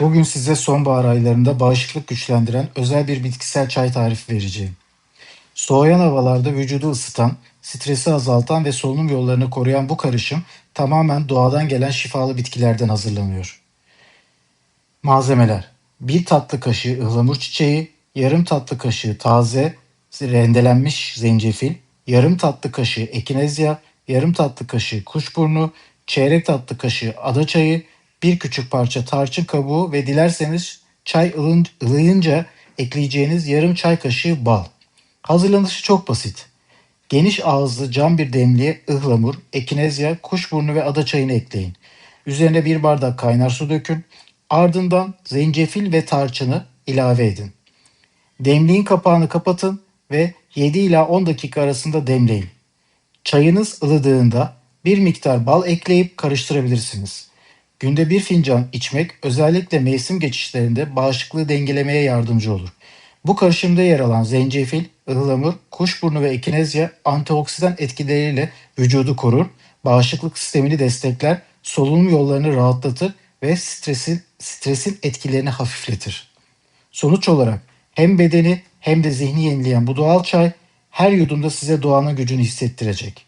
Bugün size sonbahar aylarında bağışıklık güçlendiren özel bir bitkisel çay tarifi vereceğim. Soğuyan havalarda vücudu ısıtan, stresi azaltan ve solunum yollarını koruyan bu karışım tamamen doğadan gelen şifalı bitkilerden hazırlanıyor. Malzemeler 1 tatlı kaşığı ıhlamur çiçeği, yarım tatlı kaşığı taze rendelenmiş zencefil, yarım tatlı kaşığı ekinezya, yarım tatlı kaşığı kuşburnu, çeyrek tatlı kaşığı ada çayı, bir küçük parça tarçın kabuğu ve dilerseniz çay ılın, ılıyınca ekleyeceğiniz yarım çay kaşığı bal. Hazırlanışı çok basit. Geniş ağızlı cam bir demliğe ıhlamur, ekinezya, kuşburnu ve ada çayını ekleyin. Üzerine bir bardak kaynar su dökün. Ardından zencefil ve tarçını ilave edin. Demliğin kapağını kapatın ve 7 ila 10 dakika arasında demleyin. Çayınız ılıdığında bir miktar bal ekleyip karıştırabilirsiniz. Günde bir fincan içmek özellikle mevsim geçişlerinde bağışıklığı dengelemeye yardımcı olur. Bu karışımda yer alan zencefil, ıhlamur, kuşburnu ve ekinezya antioksidan etkileriyle vücudu korur, bağışıklık sistemini destekler, solunum yollarını rahatlatır ve stresin, stresin etkilerini hafifletir. Sonuç olarak hem bedeni hem de zihni yenileyen bu doğal çay her yudumda size doğanın gücünü hissettirecek.